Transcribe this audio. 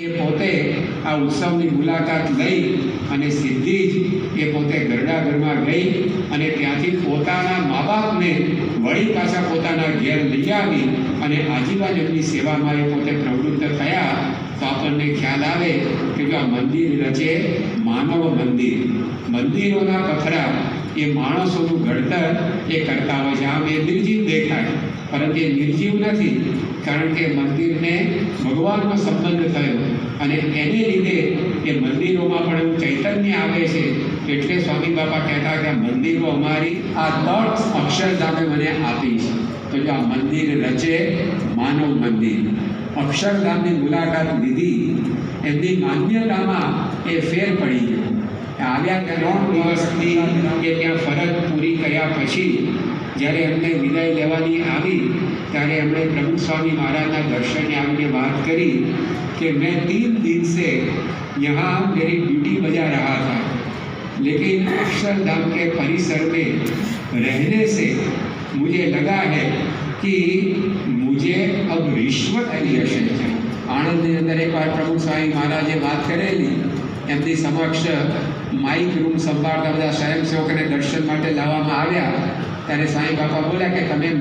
એ પોતે આ ઉત્સવની મુલાકાત લઈ અને સીધી જ એ પોતે ગરડા ઘરમાં ગઈ અને ત્યાંથી પોતાના મા બાપને વળી પાછા પોતાના ઘેર લઈ આવી અને આજુબાજુની સેવામાં એ પોતે પ્રવૃત્ત થયા તો આપણને ખ્યાલ આવે કે આ મંદિર રચે માનવ મંદિર. મંદિરોના પથરા એ માણસોનું ઘડતર એ કરતા હોય છે. આમ એ નિર્જીવ દેખાય, પરંતુ એ નિર્જીવ નથી. કારણ કે મંદિરને ભગવાનનો સંબંધ થયો અને એને લીધે એ મંદિરોમાં પણ એવું ચૈતન્ય આવે છે. એટલે સ્વામી બાપા કહેતા કે મંદિરો અમારી આ તટ અક્ષરધામે મને આપી છે. તો જો આ મંદિર રચે માનવ મંદિર. અક્ષરધામની મુલાકાત લીધી. એમની માન્યતામાં એ ફેર પડી ગયો. આવ્યા ત્રણ દિવસની કે ત્યાં ફરજ પૂરી કર્યા પછી જ્યારે એમને વિદાય લેવાની આવી ત્યારે એમણે પ્રભુ સ્વામી મહારાજના દર્શને આવીને વાત કરી कि मैं तीन दिन से यहाँ मेरी ड्यूटी बजा रहा था लेकिन अक्षरधाम के परिसर में रहने से मुझे लगा है कि मुझे अब रिश्वत એની હશે છે આણંદની અંદર એકવાર પ્રભુ સ્વામી મહારાજે વાત કરેલી એમની સમક્ષ માઇક રૂમ સંભાળતા બધા સ્વયંસેવકોને દર્શન માટે લાવવામાં આવ્યા ત્યારે સ્વામી બાપા બોલ્યા કે તમે